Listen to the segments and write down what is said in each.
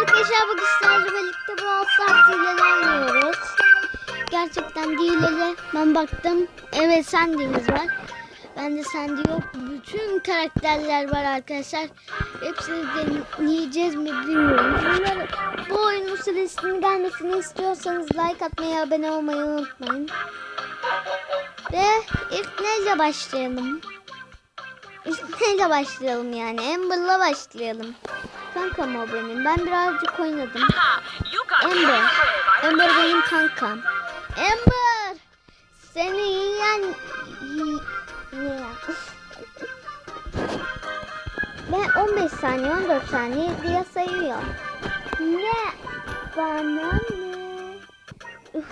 arkadaşlar bugün sizlerle birlikte Brawl Stars hileli oynuyoruz. Gerçekten hileli. Ben baktım. Evet Sandy'miz var. Bende Sandy yok. Bütün karakterler var arkadaşlar. Hepsini deneyeceğiz mi bilmiyorum. Bunları, bu oyunun süresinin gelmesini istiyorsanız like atmayı, abone olmayı unutmayın. Ve ilk neyle başlayalım? İlk neyle başlayalım yani? Amber'la başlayalım. Kankam o benim. Ben birazcık oynadım. Amber. Amber benim kankam. Amber. Seni yiyen... Ben 15 saniye 14 saniye diye sayıyorum. Ne? Bana ne? Üf.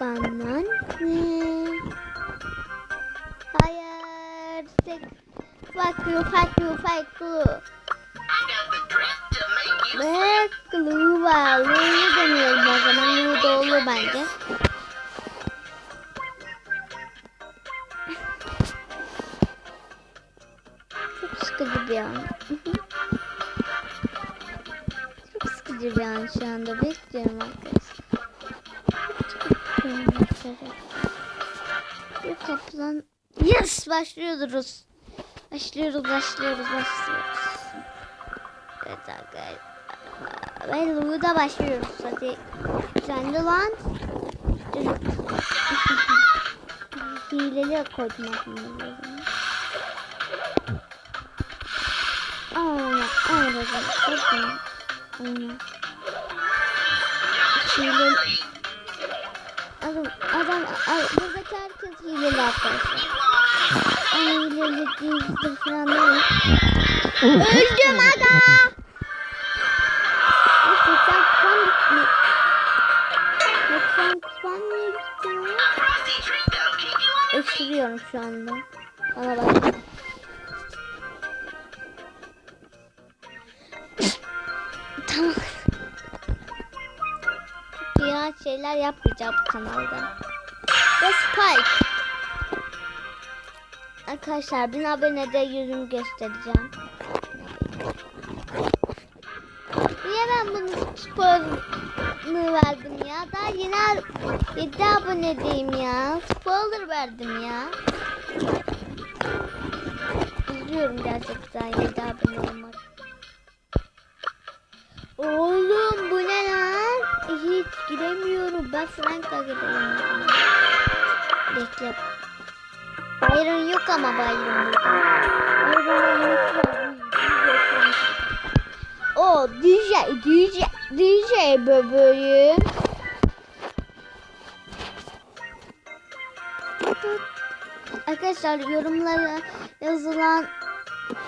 Bana ne? You, fuck you. Ve glue var. Glue'yu deniyorum o zaman. Glue da bence. Çok sıkıcı bir an. Çok sıkıcı bir an şu anda. Bekliyorum arkadaşlar. Bir kaplan. Yes! Başlıyoruz. Başlıyoruz, başlıyoruz, başlıyoruz. Evet arkadaşlar. Ve burada başlıyoruz. Hadi. Sen de lan. Hileli koydum aslında. Aynen, aynen. Aynen. Aynen. Hileli. Adam, adam, ay, buradaki herkes hileli arkadaşlar. Niye gitti? Öksürüyorum şu anda. Bana bak. tamam. Ya şeyler yapmayacağım kanalda. Ve Spike. Arkadaşlar bin abonede yüzümü göstereceğim. Niye ben bunu spoiler'ını verdim ya? Daha yeni 7 abonedeyim ya. Spoiler verdim ya. Üzülüyorum gerçekten 7 abone olmak. Oğlum bu ne lan? Hiç giremiyorum. Ben Frank'la giremiyorum. Bekle. Byron yok ama Byron. O DJ, DJ, DJ bebeğim. Arkadaşlar yorumlara yazılan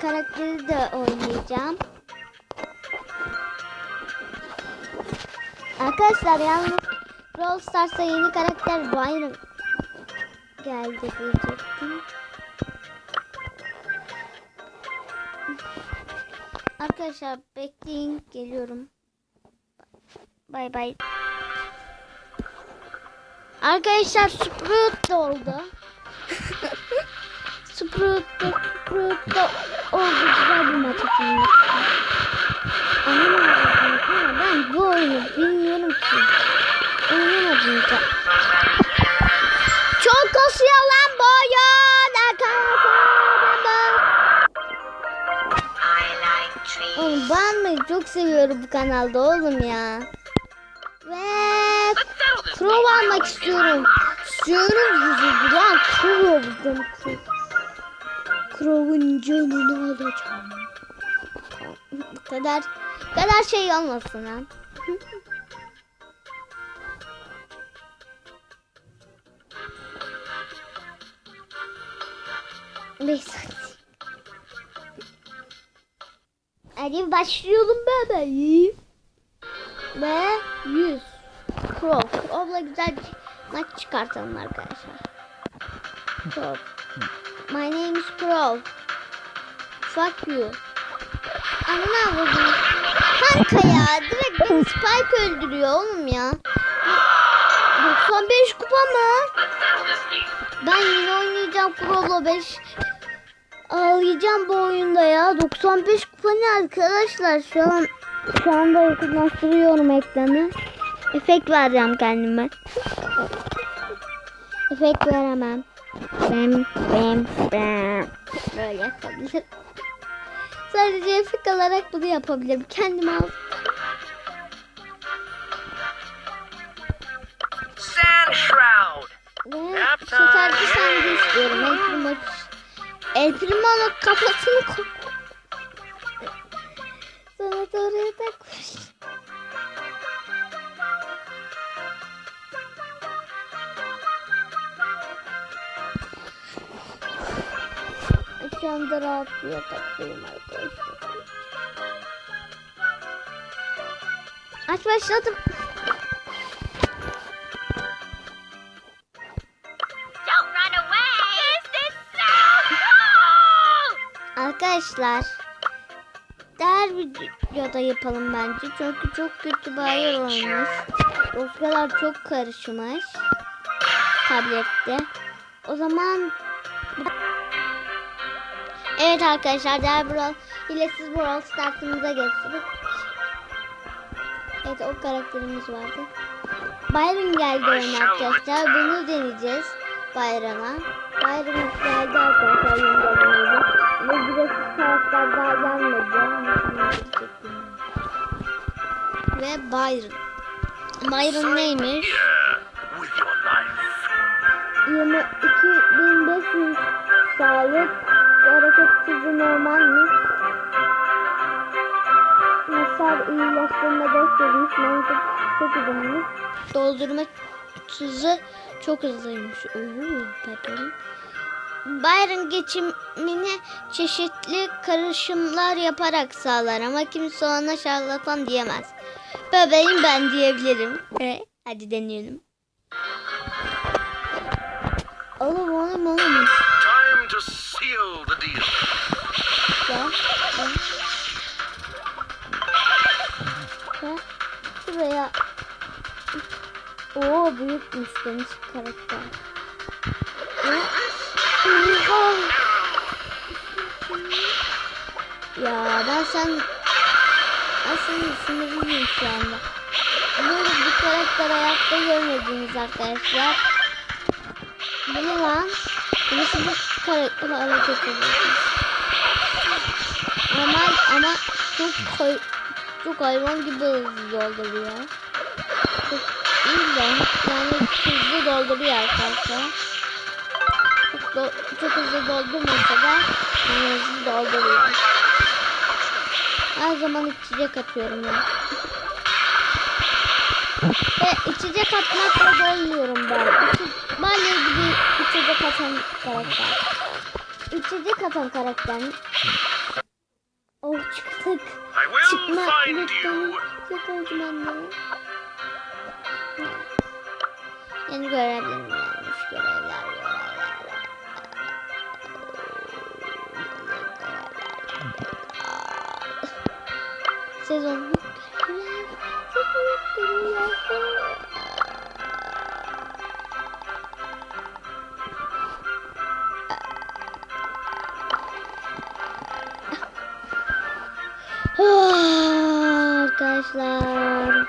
karakteri de oynayacağım. Arkadaşlar yalnız Brawl Stars'a yeni karakter Byron geldi diyecektim. Arkadaşlar bekleyin geliyorum. Bay bay. Arkadaşlar Sprout da oldu. Sprout da Sprout da oldu. Güzel bir maç ama ben bu oyunu bilmiyorum ki. Oynamadım da. Çok kasıyor lan bu oyun. Çok seviyorum bu kanalda oğlum ya. Ve Crow almak istiyorum. İstiyorum yüzü lan Crow alacağım. Crow. Crow'un canını alacağım. Bu kadar bu kadar şey olmasın lan. Neyse. Hadi başlayalım bebeğim. Ve 100. Crow. Crow'la güzel bir maç çıkartalım arkadaşlar. Crow. My name is Crow. Fuck you. Anne vurdum. Kanka ya direkt beni Spike öldürüyor oğlum ya. 95 kupa mı? Ben yine oynayacağım Crow'la 5 Ağlayacağım bu oyunda ya. 95 ne arkadaşlar? Şu an şu anda yakınlaştırıyorum ekranı. Efekt vereceğim kendime. Efekt veremem. Bem bem bem. Böyle yapabilirim. Sadece efekt alarak bunu yapabilirim. Kendime al. Sand Shroud. Ve sefer bir tane istiyorum. El Primo, El Primo'nun kafasını koy. Sana da oraya takmış. Şu anda rahat bir yataktayım arkadaşlar. Aç başladım. Arkadaşlar videoda yapalım bence. Çünkü çok kötü bir ayar olmuş. Dosyalar çok karışmış. Tablette. O zaman Evet arkadaşlar diğer Brawl hilesiz Brawl Stars'ımıza geçtik. Evet o karakterimiz vardı. Byron geldi arkadaşlar. Bunu deneyeceğiz Byron'a. Byron geldi arkadaşlar yeni aboneydi. Ve bir de karakter daha gelmedi. Ve Byron. Byron neymiş? Here with your life. 22.500 sağlık ve hareket hızı normalmiş. Hasar iyileştirme 5 yazmış. Mantık çok uzunmuş. Doldurma hızı çok hızlıymış. Oo, pardon. Byron geçimini çeşitli karışımlar yaparak sağlar ama kimse ona şarlatan diyemez. Bebeğim ben diyebilirim. E, hadi deneyelim. Oğlum oğlum oğlum. Time to seal the deal. Gel. Gel. Şuraya. Oo büyükmüş deniz karakter. Ya ben sen senin sınırlıyım şu anda. Böyle bir karakter hayatta görmediniz arkadaşlar. Bu ne lan? Bu nasıl bir karakter hareket ediyorsun? Normal ama çok koy, çok hayvan gibi hızlı dolduruyor. Çok iyi de yani hızlı dolduruyor arkadaşlar. Çok, do, çok hızlı doldurmasa da hızlı dolduruyor. Zaman içecek atıyorum ya. Ve içecek atmakla doyuyorum ben. İçi, benle ilgili içecek atan karakter. İçecek atan karakter. Oh çıktık. Çıkma lütfen. you. Yakaladım anne. Yeni görevlerim gelmiş. Görevler. Ah, Arkadaşlar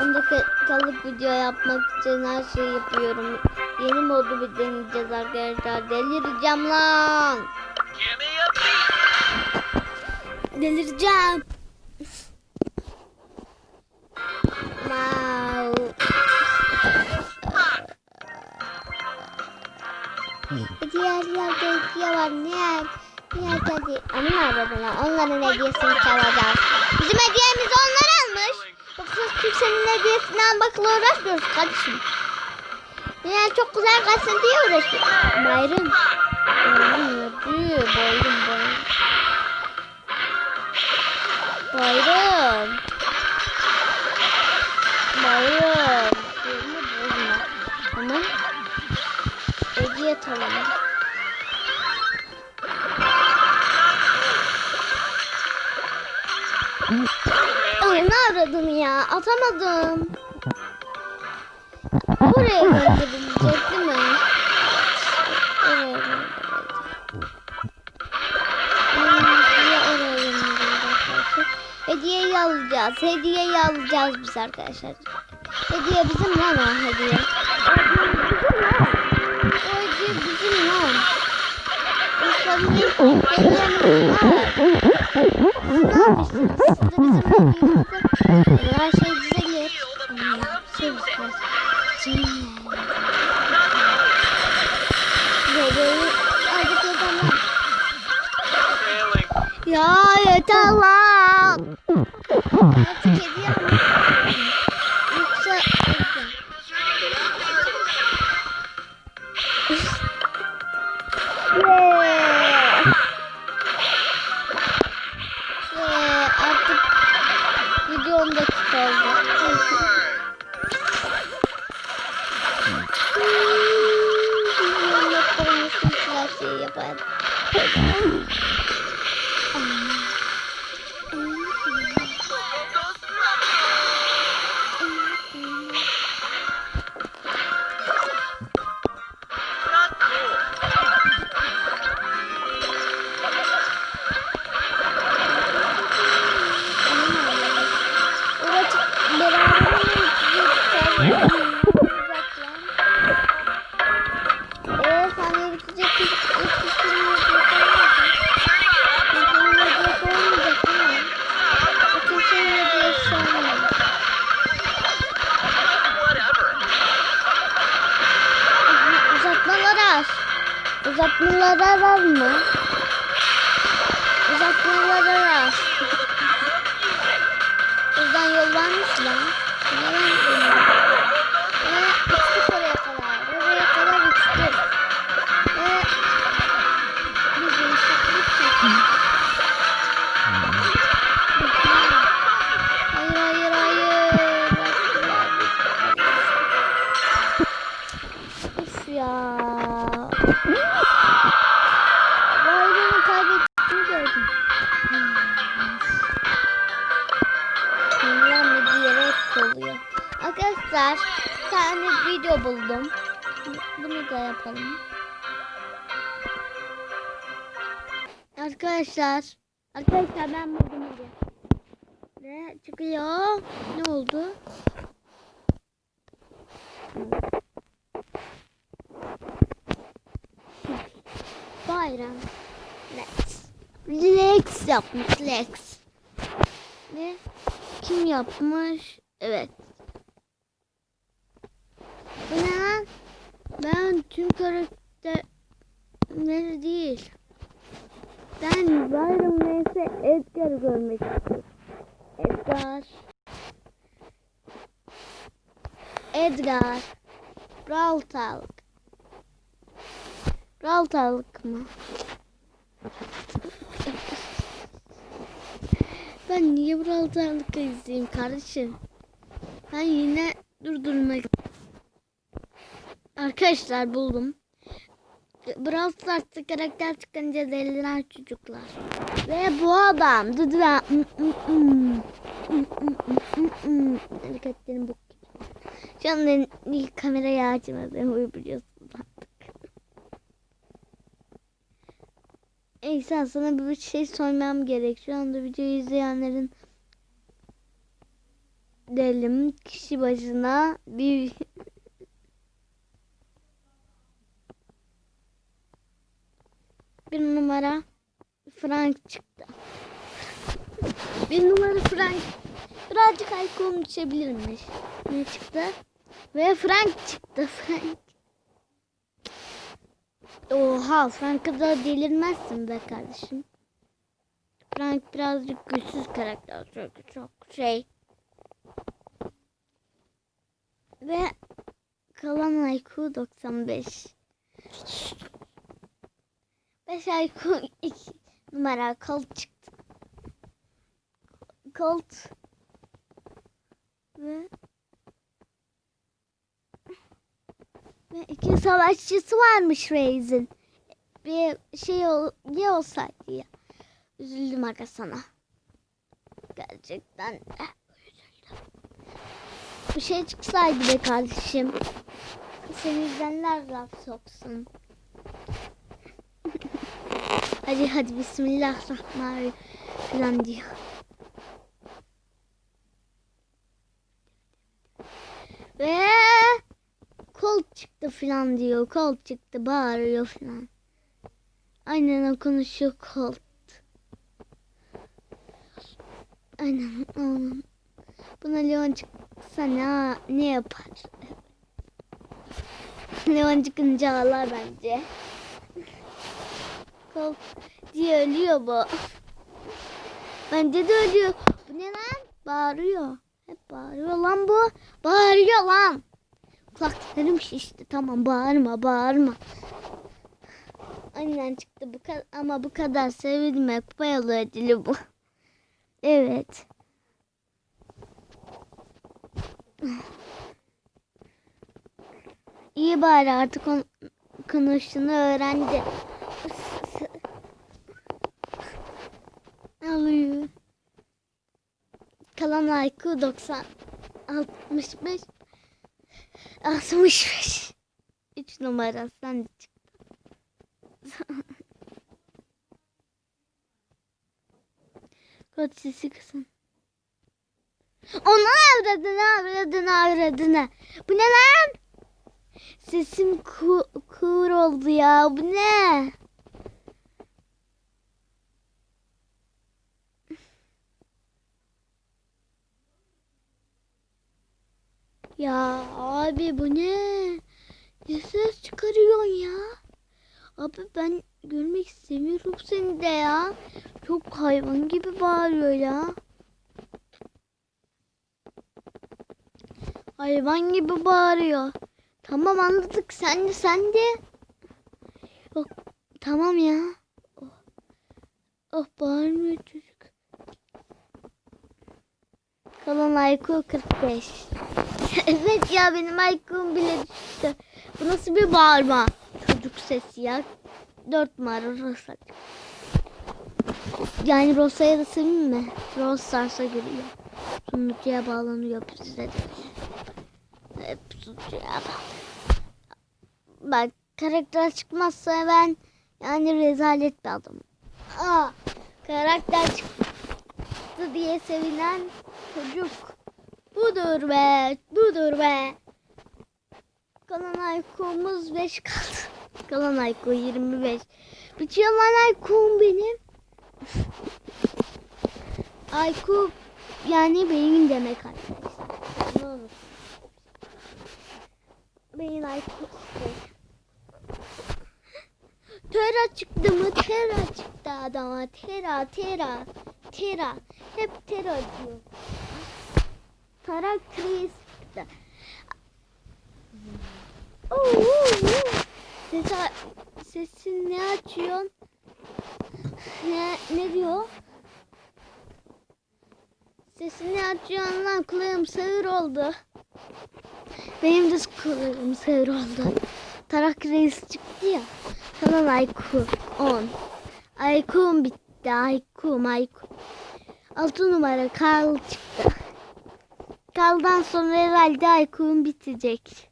10 dakikalık video yapmak için her şeyi yapıyorum. Yeni modu bir deneyeceğiz arkadaşlar. Delireceğim lan. Delireceğim. Onların hediyesini çalacağız. Bizim hediyemizi onlar almış. Yoksa kimsenin hediyesini almakla uğraşmıyoruz kardeşim. Yani çok güzel kalsın diye uğraşıyoruz. Bayram. Bayram öldü. Bayram. Yerine bozma. Tamam. Hediye atalım. uğradım ya. Atamadım. Buraya gönderecekti mi? Oraya Hediyeyi alacağız. Hediyeyi alacağız biz arkadaşlar. Hediye bizim lan o hediye. Hediye bizim lan. Hediye bizim lan her şey düzelir. Allah, şey güzel. Cin. Bebeği artık yeter Failing. Ya yeter lan. Her şeyi yaparım. Uzatmalar az mı? Uzatmalar az. Buradan yol varmış lan. Oluyor. Arkadaşlar bir tane video buldum. Bunu da yapalım. Arkadaşlar. Arkadaşlar ben buldum. Ve çıkıyor. Ne oldu? Bayram. Lex. Lex yapmış Lex. Ne? Kim yapmış? Evet. Bu? Ben tüm karakterleri değil. Ben Byron vs Edgar görmek istiyorum. Edgar. Edgar. Brawl Talk. Brawl Talk mı? Ben niye Brawl Talk'ı izleyeyim kardeşim? Ben yine durdurmak Arkadaşlar buldum. Brawl Stars'ta karakter çıkınca deliler çocuklar. Ve bu adam. Dıdıra. Hareketlerim bu. Şu an kamerayı açmadım. Biliyorsunuz artık. Neyse sana bir şey sormam gerek. Şu anda videoyu izleyenlerin diyelim kişi başına bir bir numara Frank çıktı. Bir numara Frank birazcık ay konuşabilirmiş. Ne çıktı? Ve Frank çıktı. Frank. Oha Frank'a da delirmezsin be kardeşim. Frank birazcık güçsüz karakter. Çok, çok şey. Ve kalan IQ 95. 5 IQ 2 numara Colt çıktı. Colt ve ve iki savaşçısı varmış Reis'in. Bir şey ol, ne olsaydı ya. Üzüldüm aga sana. Gerçekten üzüldüm. Bir şey çıksaydı be kardeşim. Seni izleyenler laf soksun. hadi hadi bismillahirrahmanirrahim falan diyor. Ve kol çıktı falan diyor. Kol çıktı bağırıyor falan. Aynen o konuşuyor kol. Aynen onun. Buna Leon çıksa ne, yapar? Leon çıkınca ağlar bence. Kol diye ölüyor bu. Bence de ölüyor. Bu ne lan? Bağırıyor. Hep bağırıyor lan bu. Bağırıyor lan. Kulaklarım şişti. Tamam bağırma bağırma. Aynen çıktı bu kadar ama bu kadar sevilme. Kupayalı ödülü bu. Evet. İyi bari artık on, konuştuğunu öğrendi. Alıyor. Kalan IQ 90 65 65 3 numara sen de çıktı. Kod sesi kısın. Onu avradını avradını avradını. Bu ne lan? Sesim ku oldu ya. Bu ne? Ya abi bu ne? Ne ses çıkarıyorsun ya? Abi ben görmek istemiyorum seni de ya. Çok hayvan gibi bağırıyor ya. Hayvan gibi bağırıyor. Tamam anladık sen de sen de. Yok tamam ya. Oh, oh bağırmıyor çocuk. Kalan IQ 45. evet ya benim IQ'm bile düştü. Bu nasıl bir bağırma? Çocuk sesi ya. Dört numara Rosa. Yani Rosa'ya da seveyim mi? Rose Stars'a giriyor. Sunucuya bağlanıyor bize de. Hep bağlanıyor. Bak karakter çıkmazsa ben yani rezalet bir adamım. Aa, karakter çıktı diye sevinen çocuk. Budur be, budur be. Kalan aykumuz 5 kaldı. Kalan aykum 25. Bitiyor lan aykum benim. Aykum yani benim demek arkadaşlar. Ne olur. Benim aykum. Tera çıktı mı? Tera çıktı adama. Tera, tera, tera. Hep tera diyor. Tarak kriz çıktı. Oo, oo. Ses, sesini ne açıyorsun? Ne, ne diyor? Sesini açıyorsun lan kulağım sağır oldu. Benim de kulağım sağır oldu. Tarak reis çıktı ya. Kalan Ayku 10. Ayku'm bitti. Ayku'm Ayku. 6 numara Karl çıktı. Karl'dan sonra herhalde Ayku'm bitecek.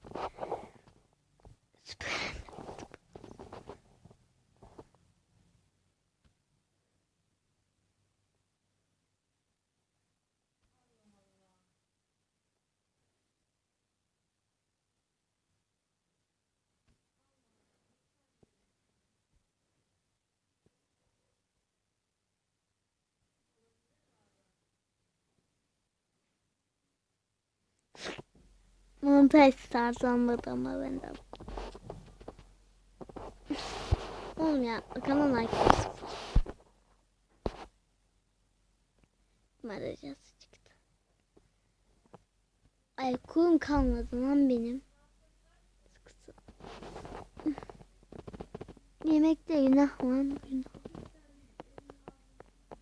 Süper. Montaj tarzı anladı ama benden. Oğlum ya bakalım arkadaşlar. Maracası çıktı. Ay kulum kalmadı lan benim. Sıkısı. Yemekte günah lan günah.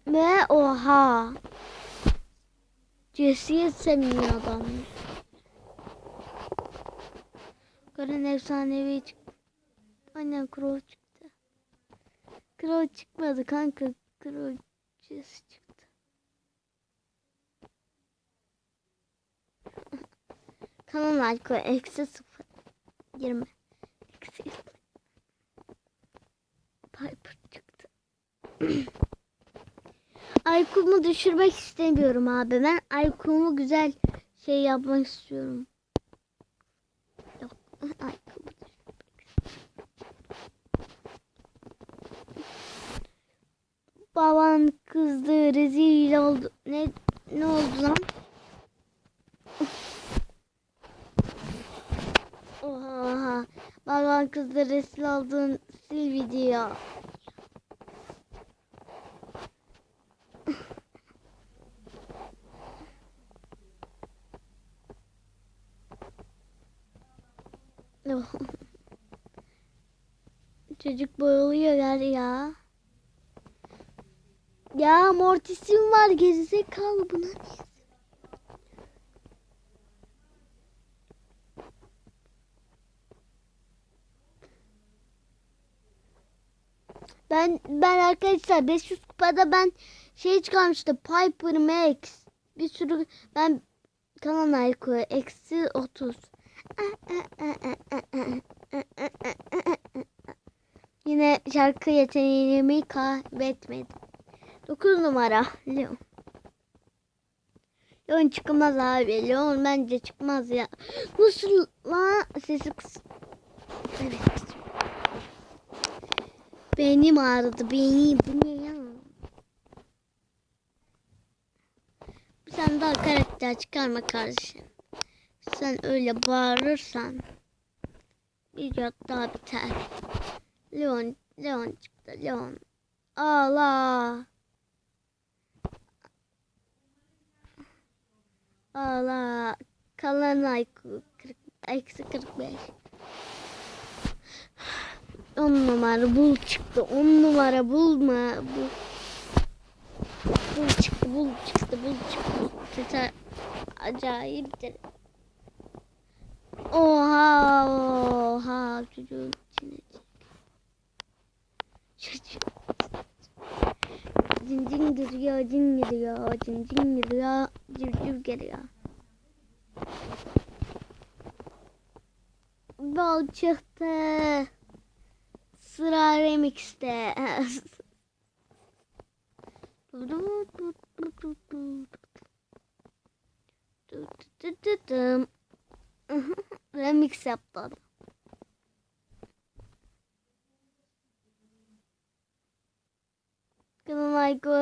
Ve oha. Jesse'ye sevmiyor adam. Garen efsanevi çıktı. Aynen Crow çıktı. Crow çıkmadı kanka. Crow çıktı. Kanal alko eksi sıfır. Yirmi. Eksi. Piper çıktı. Aykumu düşürmek istemiyorum abi. Ben Aykumu güzel şey yapmak istiyorum. Ayakkabıdır. Baban kızdı rezil oldu. Ne ne oldu lan? Oha. Baban kızdı rezil oldun. Sil video. Çocuk boyuluyor ya. Ya mortisim var gerizekalı buna. Ben ben arkadaşlar 500 kupada ben şey çıkarmıştım Piper Max. Bir sürü ben kalan Ayko eksi 30. Yine şarkı yeteneğimi kaybetmedim. 9 numara Leon. Leon çıkmaz abi. Leon bence çıkmaz ya. Nasıl lan sesi kıs. Evet. Benim ağrıdı benim. Bu ne ya? Sen daha karakter çıkarma kardeşim. Sen öyle bağırırsan video daha biter. Leon, Leon çıktı. Leon. Allah. Allah. Kalan IQ 40, eksi 45. 10 numara bul çıktı. 10 numara bulma. Bul. Bul çıktı, bul çıktı, bul çıktı. Sesi acayiptir. Oha, oha çocuğun Cin cin giriyor, cin giriyor, cin cin giriyor, civciv giriyor. Bol çıktı. Sıra remixte. Remix yaptı. Aykut.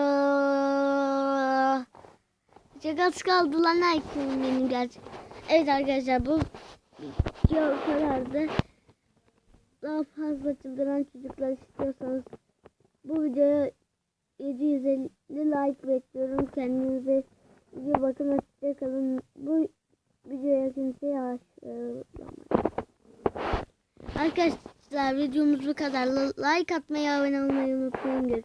Çok az kaldı lan Aykut'un benim gerçek. Evet arkadaşlar bu video kadardı. Daha fazla çıldıran çocuklar istiyorsanız bu videoya 750 like bekliyorum. Kendinize iyi bakın. Hoşçakalın. Bu videoya kimseye aşılamayın. Arkadaşlar videomuz bu kadar. Like atmayı, abone olmayı unutmayın.